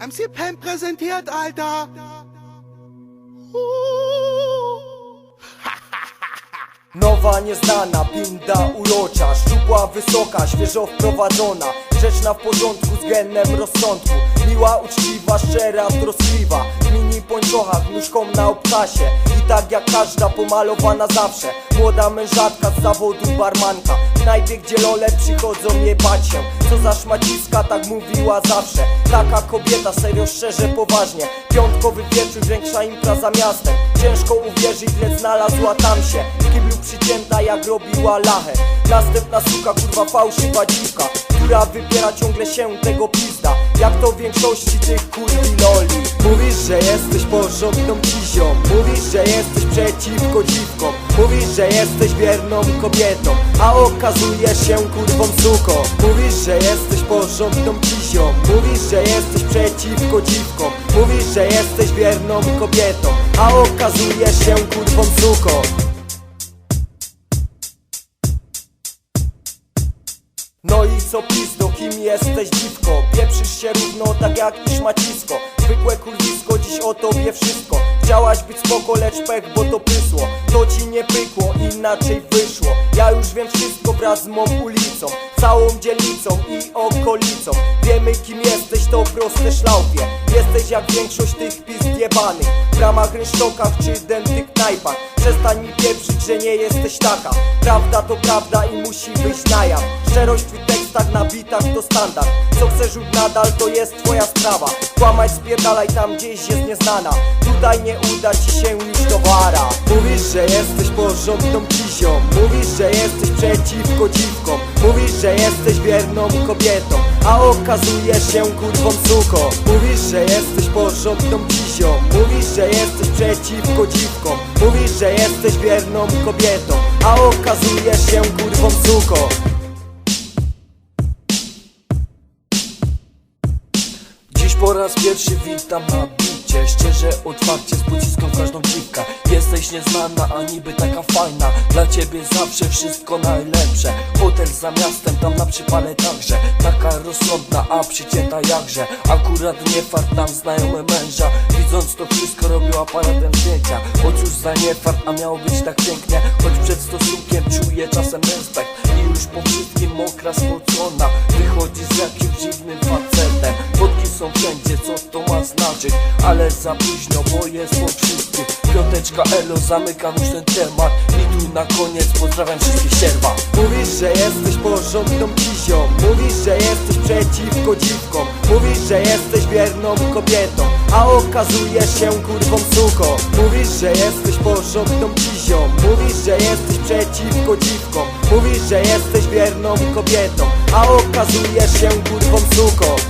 MC Pam präsentiert, Alter. Nowa, nieznana, pinda urocza Szczupła, wysoka, świeżo wprowadzona Grzeczna w porządku z genem rozsądku. Miła, uczciwa, szczera, troskliwa mini pończochach, nóżką na obcasie. I tak jak każda pomalowana zawsze. Młoda mężatka z zawodu barmanka. W knajpie, gdzie lole przychodzą je bać się. Co za szmaciska, tak mówiła zawsze. Taka kobieta, serio, szczerze, poważnie. Piątkowy wieczór, większa impreza za miastem. Ciężko uwierzyć, ile znalazła tam się. W kiblu przycięta jak robiła lachę Następna suka, kurwa fałszywa dziwka Która wybiera ciągle się tego pizda. Jak to w większości tych kurwi loli. Mówisz, że jesteś porządną cizią Mówisz, że jesteś przeciwko dziwkom. Mówisz, że jesteś wierną kobietą A okazuje się kurwą suką. Mówisz, że jesteś porządną cizią Mówisz, że jesteś przeciwko dziwkom. Mówisz, że jesteś wierną kobietą A okazuje się kurwą suką No i co pizdo, kim jesteś dziwko? Pieprzysz się równo tak jak i szmacisko Zwykłe kurwisko, dziś o tobie wszystko. Chciałaś być spoko, lecz pech, bo to prysło To ci nie pykło, inaczej wyszło. Ja już wiem wszystko wraz z mą ulicą Całą dzielnicą i okolicą. Wiemy kim jesteś, to proste szlaufie. Jesteś jak większość tych pizd jebanych. W ramach rynsztokach czy dętych knajpach. Przestań mi pieprzyć, że nie jesteś taka. Prawda to prawda i musi wyjść na jaw. Szczerość w tekstach na bitach to standard. Co chcesz rób nadal to jest twoja sprawa. Kłamać spierdalaj tam gdzieś jest nieznana. Tutaj nie uda ci się już towara Mówisz, że jesteś porządną cizią Mówisz, że jesteś przeciwko dziwkom. Mówisz, że jesteś wierną kobietą. A okazuje się kurwą suką Mówisz, że jesteś porządną cizią Mówisz, że jesteś przeciwko dziwkom. Mówisz, że jesteś wierną kobietą. A okazuje się kurwą suką po raz pierwszy witam na bicie. Szczerze, otwarcie z pociską w każdą dziwkę Jesteś nieznana, a niby taka fajna. Dla ciebie zawsze wszystko najlepsze. Hotel za miastem, tam na przypale także. Taka rozsądna, a przycięta jakże. Akurat nie fart nam znajomy męża. Widząc to wszystko robił aparatem zdjęcia. Bo cóż za nie fart, a miało być tak pięknie. Choć przed stosunkiem czuję czasem respekt. I już po wszystkim mokra, spocona znaczyć Ale za późno, bo jest po wszystkim. Piąteczka Elo, zamykam już ten temat. I tu na koniec pozdrawiam wszystkich sierwa. Mówisz, że jesteś porządną cizią Mówisz, że jesteś przeciwko dziwkom. Mówisz, że jesteś wierną kobietą. A okazuje się kurwą suką. Mówisz, że jesteś porządną cizią Mówisz, że jesteś przeciwko dziwkom. Mówisz, że jesteś wierną kobietą. A okazuje się kurwą suką